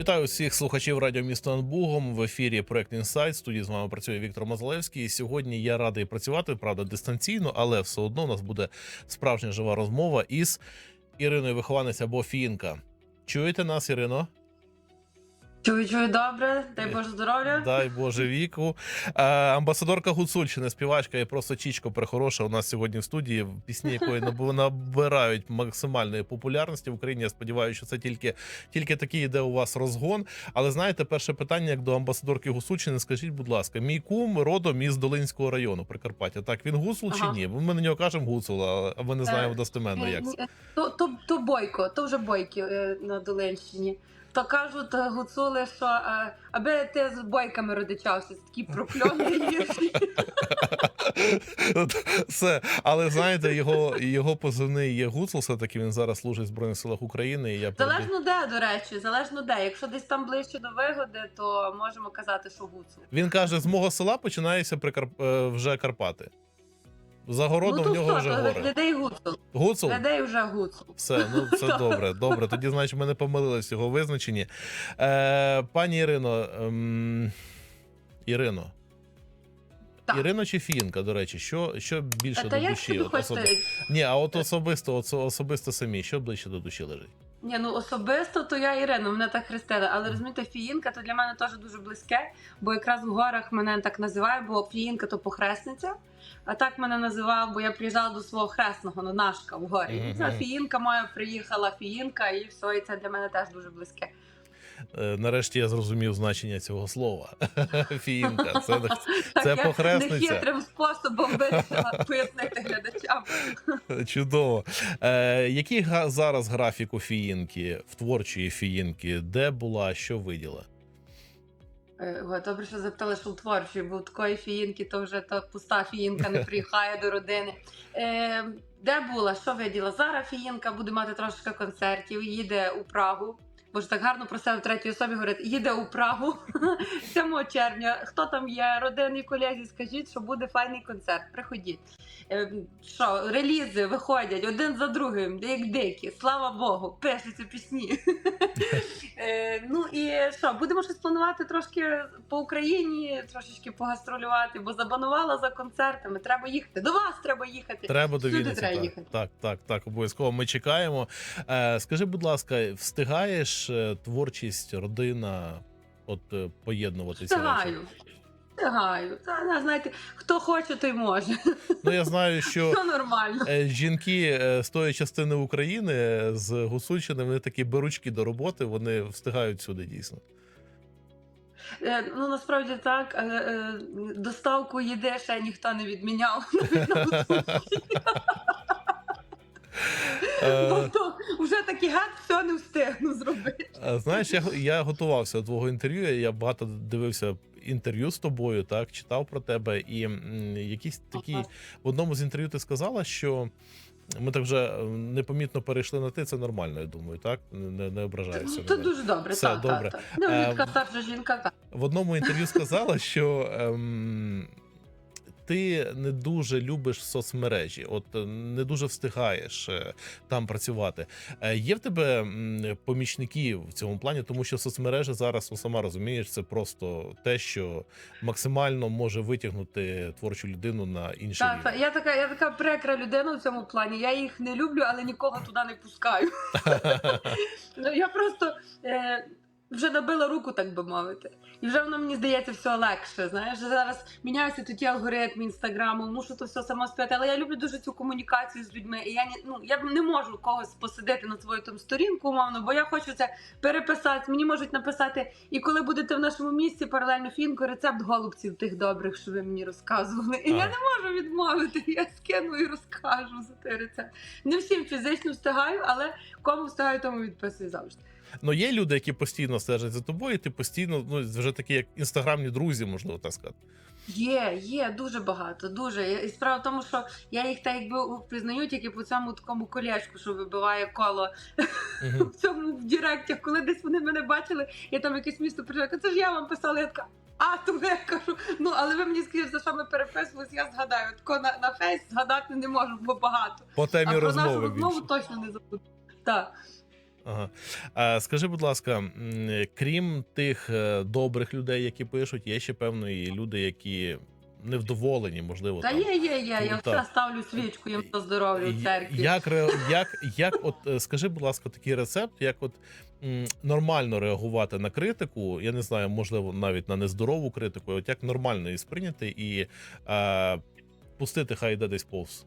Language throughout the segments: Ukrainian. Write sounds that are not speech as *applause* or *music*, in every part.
Вітаю всіх слухачів радіо місто над Бугом. В ефірі проект Інсайт. Студії з вами працює Віктор Мазалевський. І сьогодні я радий працювати, правда, дистанційно, але все одно у нас буде справжня жива розмова із Іриною Вихованець або Фінка. Чуєте нас, Ірино? Чую, чую добре, дай Боже здоров'я. Дай Боже віку. Е, амбасадорка Гуцульщини, співачка і просто чічко прихороша. У нас сьогодні в студії пісні, якої *laughs* набирають максимальної популярності в Україні. Я сподіваюся, що це тільки, тільки такий іде у вас розгон. Але знаєте, перше питання як до амбасадорки Гуцульщини. Скажіть, будь ласка, мій кум родом із Долинського району Прикарпаття. Так, він гуцул Ага. чи ні? Бо Ми на нього кажемо гуцул, а ми не знаємо Е, достеменно, як це. Е, То, то, то бойко, то вже бойки е, на Долинщині. То кажуть е, гуцули, що е, аби ти з бойками родичався, такі прокльони *laughs* гірші. Все, але знаєте, його, його позивний є гуцул, все таки він зараз служить в Збройних силах України. І я Залежно де, до речі, залежно де. Якщо десь там ближче до вигоди, то можемо казати, що гуцул. Він каже: з мого села починаються прикар... е, вже Карпати. За городом ну в нього вже То гори. людей гуцул. Гуцул? Вже гуцул. Все, ну це *laughs* добре. Добре. Тоді, значить, ми не помилились в його визначенні. Е, пані Ірино. Ем... Ірино. Так. Ірино чи Фінка, до речі, що, що більше Та до як душі? От особи- Ні, а от особисто, от, особисто самі, що ближче до душі лежить? Ні, ну особисто то я Ірина, мене так хрестили. Але розумієте, фіїнка то для мене теж дуже близьке, бо якраз в горах мене так називають, бо фіїнка то похресниця. А так мене називав, бо я приїжджала до свого хресного на Нашка в горі. Мгм. Це фіїнка моя приїхала, фіїнка, і все, і це для мене теж дуже близьке. Е, Нарешті я зрозумів значення цього слова. *laughs* Фінка. Це, Це похресниця. нехитрим способом пояснити глядачам. Чудово. Е, який зараз графік у фіїнки, в творчої фіїнки? Де була, що виділа? Е, Добре, що запитали, що у творчій, бо такої фіїнки то вже та пуста фіїнка не приїхає до родини. Е, де була, що виділа? Зараз фіїнка буде мати трошки концертів, їде у Прагу. Бо ж так гарно про себе в третій особі говорить, їде у Прагу *laughs* 7 червня. Хто там є, родини, колезі, скажіть, що буде файний концерт. Приходіть. Е, що, релізи виходять один за другим, як дикі, слава Богу, пишуться пісні. *laughs* Е, ну і що, будемо щось планувати трошки по Україні, трошечки погастролювати, бо забанувала за концертами. Треба їхати. До вас треба їхати. Треба до Вінниці. треба Так, їхати. так, так, так, обов'язково. Ми чекаємо. Е, скажи, будь ласка, встигаєш е, творчість, родина, от е, поєднувати ці речі? Встигаю. Та, знаєте, хто хоче, той може. Ну я знаю, що. Все нормально. Е, Жінки е, з тої частини України з Гусульщини, вони такі беручки до роботи, вони встигають сюди дійсно. Ну насправді так, доставку їди ще ніхто не відміняв. *laughs* Е, вже такий гад все не встигну зробити. Знаєш, я, я готувався до твого інтерв'ю. Я багато дивився інтерв'ю з тобою, так читав про тебе, і м, якісь такі Ага. в одному з інтерв'ю ти сказала, що ми так вже е, непомітно перейшли на ти. Це нормально, я думаю, так не, не ображаєшся. Ну, Це мене. дуже добре. Все так, добре. Так, так. Ну, Е, така старша жінка, так. В одному інтерв'ю сказала, що ем, ти не дуже любиш соцмережі, от е, не дуже встигаєш е, там працювати. Е, Є в тебе помічники в цьому плані, тому що соцмережі зараз, ну сама розумієш, це просто те, що максимально може витягнути творчу людину на інший Так, рівень. Я така, я така прикра людина в цьому плані. Я їх не люблю, але нікого туди не пускаю. *laughs* Ну, я просто вже набила руку, так би мовити. І вже воно мені здається все легше. Знаєш, зараз міняються тут ті алгоритми інстаграму, мушу то все сама спити. Але я люблю дуже цю комунікацію з людьми. І я не ну я не можу когось посадити на свою там сторінку, умовно, бо я хочу це переписати. Мені можуть написати, і коли будете в нашому місці паралельно фінку, рецепт голубців тих добрих, що ви мені розказували. І я не можу відмовити. Я скину і розкажу за той рецепт. Не всім фізично встигаю, але кому встигаю, тому відписую завжди. Ну є люди, які постійно стежать за тобою, і ти постійно ну вже такі, як інстаграмні друзі, можливо так сказати. Є, є дуже багато, дуже. І справа в тому, що я їх так якби впізнаю тільки по цьому такому колечку, що вибиває коло *laughs* в цьому в Діректі. Коли десь вони мене бачили, я там якесь місто приїжджаю, це ж я вам писала, я така. А, то я кажу, ну але ви мені скажіть, за що ми переписувались, я згадаю. Тако на, на фейс згадати не можу, бо багато. По темі а про нашу розмову більше. точно не забуду. Так. Ага. А, скажи, будь ласка, крім тих е, добрих людей, які пишуть, є ще певно і люди, які невдоволені, можливо. Та там. є, є, є. Я Ну, все ставлю свічку їм до здоров'я в церкві. Як, *laughs* як, як от е, скажи, будь ласка, такий рецепт, як от нормально реагувати на критику, я не знаю, можливо, навіть на нездорову критику, от як нормально її сприйняти і е, пустити, хай йде десь повз.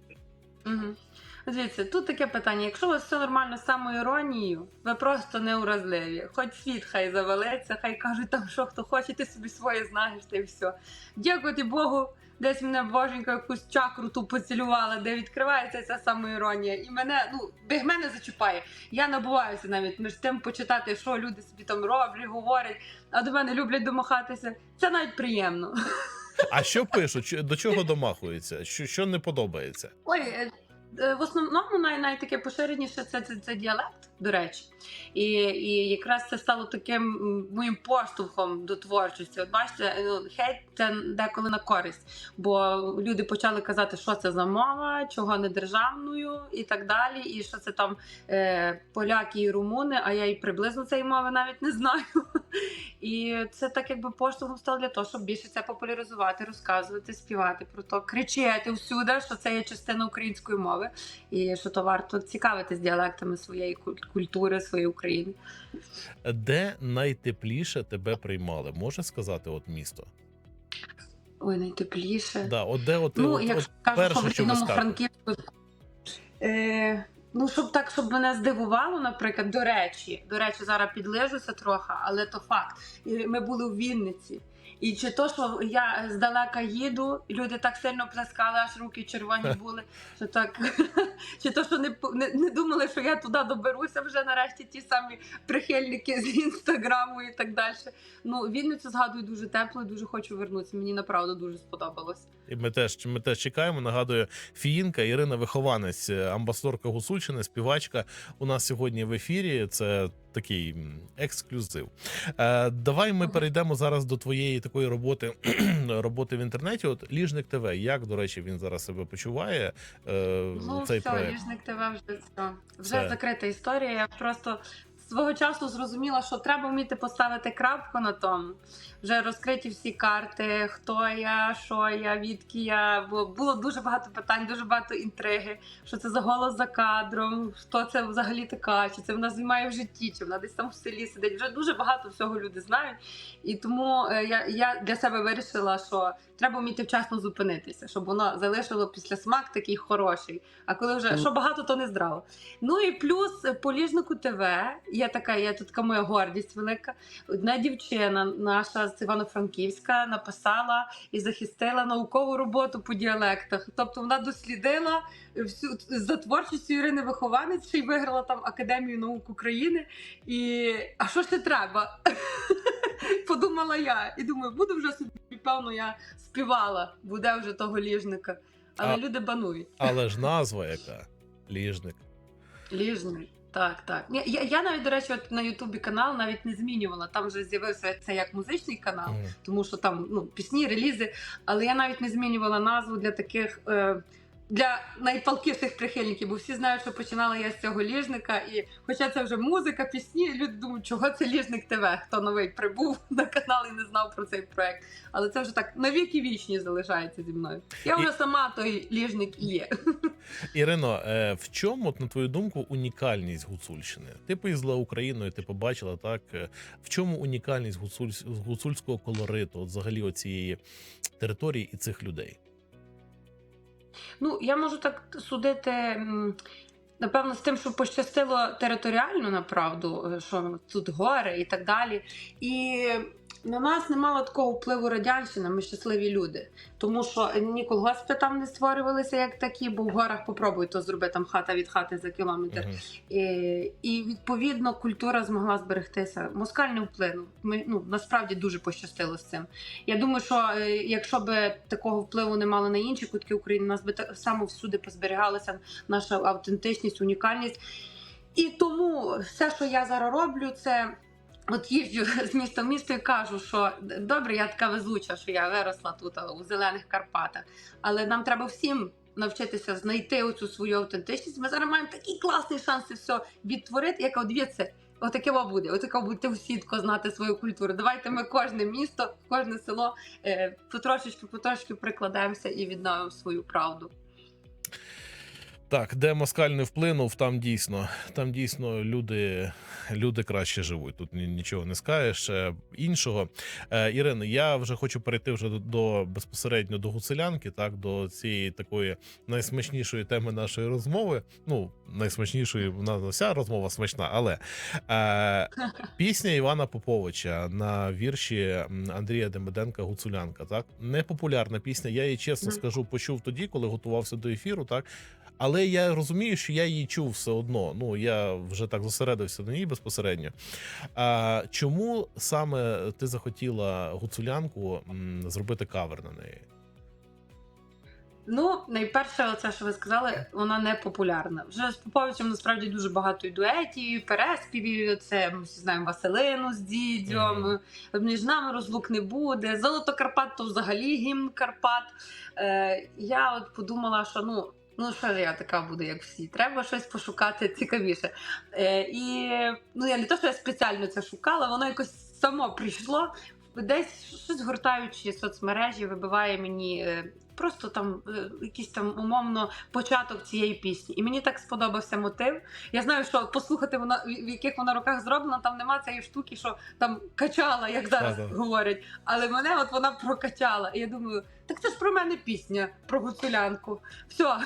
Угу. Дивіться, тут таке питання: якщо у вас все нормально з самоіронією, ви просто неуразливі. Хоч світ хай завалиться, хай кажуть там, що хто хоче, ти собі своє знаєш, та й все. Дякувати Богу, десь мене боженька якусь чакру ту поцілювала, де відкривається ця самоіронія. І мене, ну, біг мене зачіпає. Я набуваюся навіть між тим почитати, що люди собі там роблять, говорять, а до мене люблять домахатися. Це навіть приємно. А що пишуть? До чого домахуються? Що, що не подобається? Ой, е, в основному най, най таке поширеніше це, це, це діалект, до речі. І, і якраз це стало таким моїм поштовхом до творчості. От бачите, ну, хейт це деколи на користь, бо люди почали казати, що це за мова, чого не державною і так далі. І що це там е, поляки і румуни, а я і приблизно цієї мови навіть не знаю. І це так якби поштовхом стало для того, щоб більше це популяризувати, розказувати, співати про то, кричати всюди, що це є частина української мови, і що то варто цікавитись діалектами своєї куль- культури, своєї України. Де найтепліше тебе приймали? Може сказати, от місто? Ой, найтепліше. Да, от де от, ну, от, якщо от кажу, що в. Франківську. Е, ну, щоб так, щоб мене здивувало, наприклад, до речі, до речі, зараз підлежуся трохи, але то факт. Ми були у Вінниці. І чи то, що я здалека їду, люди так сильно плескали, аж руки червоні були, що так, *laughs* чи то, що не, не, не думали, що я туди доберуся вже нарешті ті самі прихильники з інстаграму і так далі. Ну, Вінницю згадую дуже тепло, і дуже хочу вернутися. Мені направду дуже сподобалось. І ми теж ми теж чекаємо. Нагадую, Фіїнка Ірина Вихованець, е, амбасадорка Гусульщини, співачка. У нас сьогодні в ефірі. Це такий ексклюзив. Е, давай ми перейдемо зараз до твоєї такої роботи *clears throat* роботи в інтернеті. От Ліжник ТВ. Як до речі, він зараз себе почуває? Е, Ну, цей все, проект. Ліжник ТВ вже все. Вже Все. закрита історія. Я просто свого часу зрозуміла, що треба вміти поставити крапку на тому. Вже розкриті всі карти, хто я, що я, відки я. Бо було дуже багато питань, дуже багато інтриги. Що це за голос за кадром, хто це взагалі така, чи це вона знімає в житті, чи вона десь там в селі сидить. Вже дуже багато всього люди знають. І тому е, я, я для себе вирішила, що треба вміти вчасно зупинитися, щоб воно залишило після смак такий хороший. А коли вже що багато, то не здраво. Ну і плюс по ліжнику ТВ є така, є тут така моя гордість велика. Одна дівчина, наша з Івано-Франківська, написала і захистила наукову роботу по діалектах. Тобто вона дослідила всю за творчістю Ірини Вихованець, й виграла там Академію наук України. І а що ще треба? *laughs* Подумала я. І думаю, буду вже собі, певно, я співала, буде вже того ліжника. Але А- люди банують. Але ж назва яка ліжник. Ліжний. Так, так. Я, я навіть, до речі, от на Ютубі канал навіть не змінювала. Там вже з'явився це як музичний канал, тому що там ну, пісні, релізи. Але я навіть не змінювала назву для таких. Е, для найпалкіших прихильників, бо всі знають, що починала я з цього ліжника, і хоча це вже музика, пісні, люди думають, чого це ліжник ТВ, хто новий прибув *laughs* на канал і не знав про цей проект. Але це вже так навіки вічні залишається зі мною. Я І- вже сама той ліжник і є. *laughs* Ірино, е, в чому, на твою думку, унікальність Гуцульщини? Ти поїздила Україною, ти побачила так. е, В чому унікальність гуцуль- гуцульського колориту, от взагалі цієї території і цих людей? Ну, я можу так судити. Напевно, з тим, що пощастило територіально, направду, е, що тут гори і так далі. І на нас не мало такого впливу радянщина, ми щасливі люди. Тому що ні колгоспи там не створювалися як такі, бо в горах попробуй то зробити там хата від хати за кілометр. Мгм. І, і відповідно культура змогла зберегтися. Москаль не вплинув. Ми ну насправді дуже пощастило з цим. Я думаю, що е, якщо б такого впливу не мали на інші кутки України, у нас би так само всюди позберігалася наша автентичність, унікальність. І тому все, що я зараз роблю, це. От їжджу з міста в місто і кажу, що добре, я така везуча, що я виросла тут у зелених Карпатах. Але нам треба всім навчитися знайти оцю свою автентичність. Ми зараз маємо такий класний шанс це все відтворити. Яка дивіться, отаке во буде, отаке будете всітко знати свою культуру. Давайте ми кожне місто, кожне село е, потрошечки, потрошки прикладаємося і відновимо свою правду. Так, де москаль не вплинув, там дійсно, там дійсно люди, люди краще живуть. Тут нічого не скажеш е, іншого. Е, Ірино, я вже хочу перейти вже до, до безпосередньо до гуцулянки, так до цієї такої найсмачнішої теми нашої розмови. Ну, найсмачнішої вона вся розмова смачна, але е, *laughs* пісня Івана Поповича на вірші Андрія Демиденка Гуцулянка. Так непопулярна пісня. Я її чесно скажу, почув тоді, коли готувався до ефіру. Так але я розумію, що я її чув все одно. Ну я вже так зосередився на ній безпосередньо. А чому саме ти захотіла гуцулянку зробити кавер на неї? Ну, найперше, оце, що ви сказали, вона не популярна. Вже з Поповичем насправді дуже багато і дуетів, і переспівів. Це ми всі знаємо Василину з дідьом. Між нами розлук не буде. Золото Карпат то взагалі гімн Карпат. Е, я от подумала, що ну. Ну, що ж я така буду, як всі. Треба щось пошукати цікавіше. Е, і ну я не то, що я спеціально це шукала, воно якось само прийшло. Десь щось гортаючи соцмережі, вибиває мені е, просто там е, якийсь там умовно початок цієї пісні. І мені так сподобався мотив. Я знаю, що послухати вона в яких вона руках зроблена, там нема цієї штуки, що там качала, як зараз Ага. говорять. Але мене от вона прокачала. І я думаю, так це ж про мене пісня, про гуцулянку. Все. *laughs*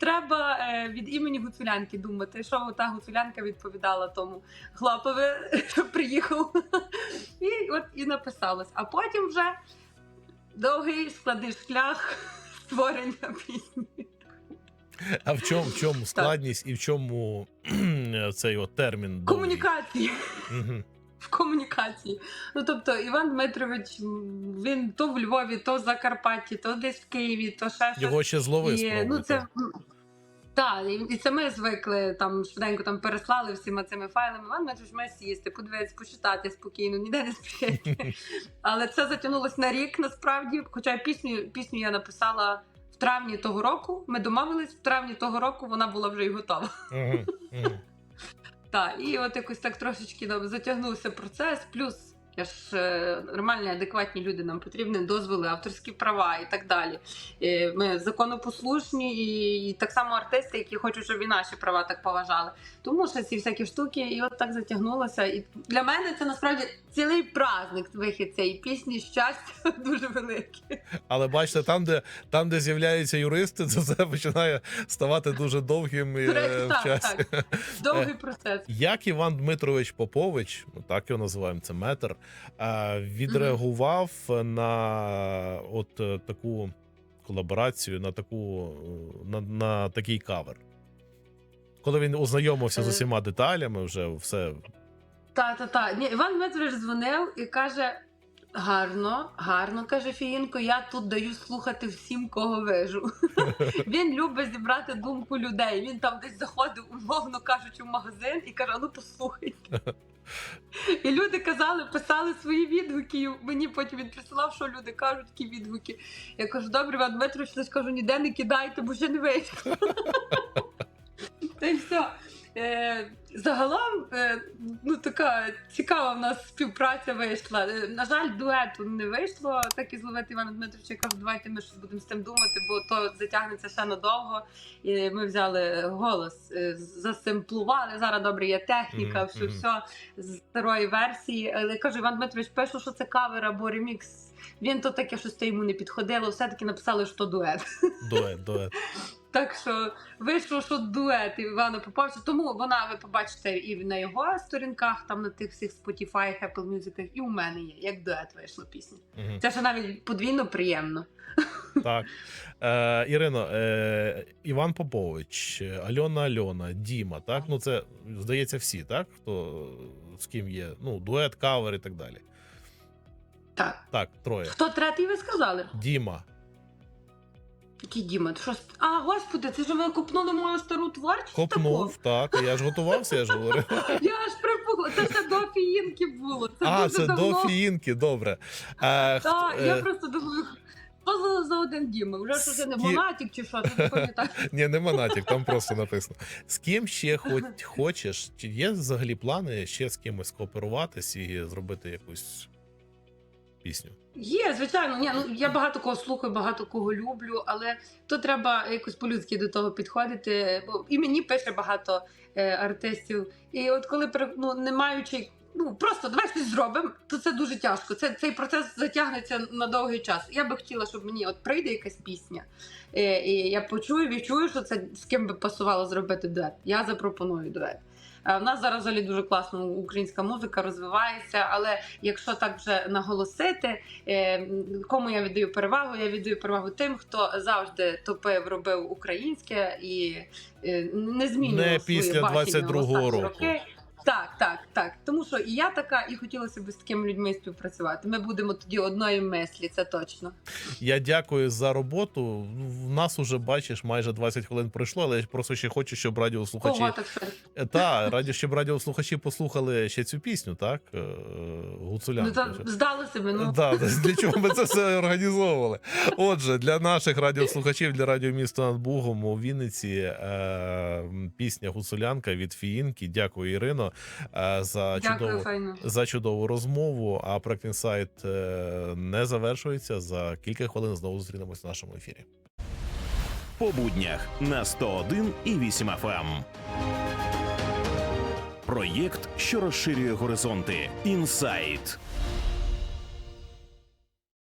Треба е, від імені гуцулянки думати, що та гуцулянка відповідала тому хлопові, що приїхав. І от і написалось. А потім вже довгий складний шлях створення пісні. А в чому в чому складність і в чому цей от термін? Комунікації. Мгм. В комунікації. Ну тобто Іван Дмитрович, він то в Львові, то в Закарпатті, то десь в Києві, то ще. Його ще злови І, спробуй, ну, це, так. і, це ми звикли там швиденько там переслали всіма цими файлами. Іван Дмитрович має сісти, подивитися, почитати спокійно, ніде не спішити. *laughs* Але це затягнулося на рік насправді. Хоча пісню, пісню я написала в травні того року. Ми домовились, в травні того року вона була вже й готова. Так, і от якось так трошечки нам затягнувся процес. Плюс я ж е, нормальні, адекватні люди, нам потрібні дозволи, авторські права і так далі. Е, Ми законопослушні і, і так само артисти, які хочуть, щоб і наші права так поважали. Тому що ці всякі штуки, і от так затягнулося. І для мене це насправді цілий праздник вихід цієї пісні. Щастя *laughs* дуже велике. Але бачите, там, де там, де з'являються юристи, це все починає ставати дуже довгим е, До речі, в часі. так. Довгий процес. Як Іван Дмитрович Попович, так його називаємо, це метр, відреагував на от е, таку колаборацію, на таку е, на, на такий кавер. Коли він ознайомився з Е. усіма деталями, вже все Та, та, та. Ні, Іван Дмитрович дзвонив і каже: гарно, гарно, каже Фіїнко, я тут даю слухати всім, кого вижу. *laughs* Він любить зібрати думку людей. Він там десь заходив, умовно кажучи, в магазин і каже: ну послухайте. *laughs* І люди казали, писали свої відгуки. і Мені потім він присилав, що люди кажуть, такі відгуки. Я кажу, добре, Іван Дмитрович, я кажу, ніде не кидайте, бо вже не вийшло. *laughs* Та й все. Е, загалом, е, ну така цікава в нас співпраця вийшла. Е, на жаль, дуету не вийшло. Так і зловити Івана Дмитровича. Кажу, давайте ми щось будемо з тим думати, бо то затягнеться ще надовго. І ми взяли голос, е, засимплували. Зараз добре є техніка, все, все з старої версії. Але кажу, Іван Дмитрович пише, що це кавер або ремікс. Він то таке, щось йому не підходило. Все-таки написали, що дует. дует, дует. Так що вийшло, що дует Івана Поповича. Тому вона ви побачите і на його сторінках, там на тих всіх Spotify, Apple Music, і у мене є, як дует вийшла пісня. Мгм. Це ж навіть подвійно приємно. Так. Е, Ірино, е, Іван Попович, Альона Альона, Діма, так? Ну, це, здається, всі, так? Хто з ким є? Ну, дует, кавер і так далі. Так. Так, троє. Хто третій ви сказали? Діма. Який Діма? Ти Що... А, господи, це ж ви копнули мою стару таку? Копнув, так. Я ж готувався, я ж говорю. *laughs* Я аж припухла. Це ще до фіїнки було. Це А, дуже це давно. до фіїнки, добре. Е, Так, я е, просто думаю, за, за один дім? Вже що це не Скі- монатік чи що? Не пам'ятаю. *laughs* Ні, нема натяк, там просто написано. З ким ще хоч хочеш? Чи є взагалі плани ще з кимось кооперуватись і зробити якусь пісню? Є, звичайно. Ні, ну я багато кого слухаю, багато кого люблю, але то треба якось по-людськи до того підходити. Бо і мені пише багато е, артистів. І от коли ну, не маючи. Ну просто давай щось зробимо, то це дуже тяжко. Це цей процес затягнеться на довгий час. Я би хотіла, щоб мені от прийде якась пісня, е, і я почую, відчую, що це з ким би пасувало зробити дует. Я запропоную дует. Е, У нас зараз взагалі дуже класно українська музика розвивається, але якщо так вже наголосити, Е, Кому я віддаю перевагу? Я віддаю перевагу тим, хто завжди топив, робив українське і е, не змінював Не після 22-го в року. роки. Так, так, так. Тому що і я така, і хотілося б з такими людьми співпрацювати. Ми будемо тоді одної мислі, це точно. Я дякую за роботу. В нас уже бачиш, майже 20 хвилин пройшло, але я просто ще хочу, щоб радіослухачі. Кого так що? Е, Та, раді, щоб радіослухачі послухали ще цю пісню, так? Е, Ну Гуцулянку. то себе. Ну Да, для чого ми це все організовували? Отже, для наших радіослухачів, для радіо місто над Бугом у Вінниці е, пісня Гуцулянка від Фіїнки. Дякую, Ірино, е, за дякую, чудову. файно. За чудову розмову. А проект інсайт е, не завершується. За кілька хвилин знову зустрінемось в нашому ефірі. по буднях на 101 і 8 FM. Проєкт, що розширює горизонти. Інсайт.